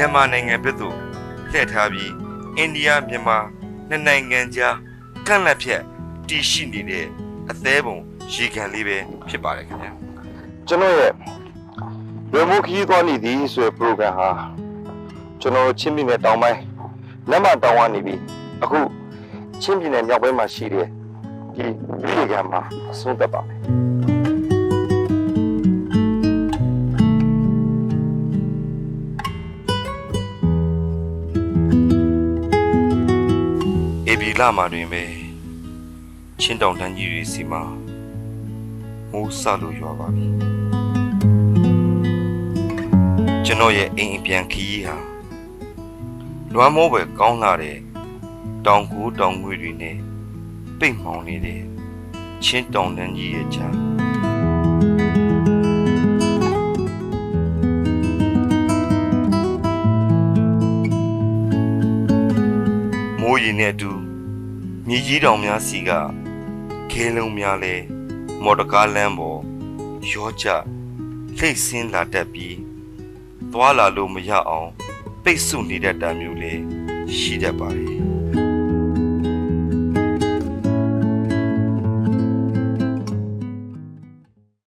မြန်မာနိုင်ငံဘက်သို့လှည့်ထားပြီးအိန္ဒိယမြန်မာနှစ်နိုင်ငံကြားကန့်လန့်ဖြတ်တည်ရှိနေတဲ့အသေးပုံရေကန်လေးပဲဖြစ်ပါတယ်ခင်ဗျာကျွန်တော်ရဲ့ရေမိုးခီးသွားနေသည်ဆိုတဲ့ program ဟာကျွန်တော်ချင်းပြည်နယ်တောင်ပိုင်းလက်မတောင်ကနေပြီးအခုချင်းပြည်နယ်မြောက်ပိုင်းမှာရှိတဲ့ဒီပြည်ကမှာအဆုံးသတ်ပါမယ် အေဘီလာမှာတွင်ပဲချင်းတောင်တန်းကြီးတွေစီမှာမိုးဆလို့ရွာပါပြီကျွန်တော်ရဲ့အိမ်အပြန်ခီးဟာလွမ်းမိုးပဲကောင်းလာတဲ့တောင်ကူတောင်ငွေတွေနဲ့ပိတ်မှောင်နေတဲ့ချင်းတောင်တန်းကြီးရဲ့ချာမိုးရီနဲ့အတူ မြေကြီးတောင်များစီကခဲလုံးများလဲမော်တော်ကားလမ်းပေါ်ရောကြလှိတ်ဆင်းလာတတ်ပြီးသွားလာလို့မရအောင် ပိတ်ဆို့နေတတ်တာမျိုးလဲရှိတတ်ပါတယ်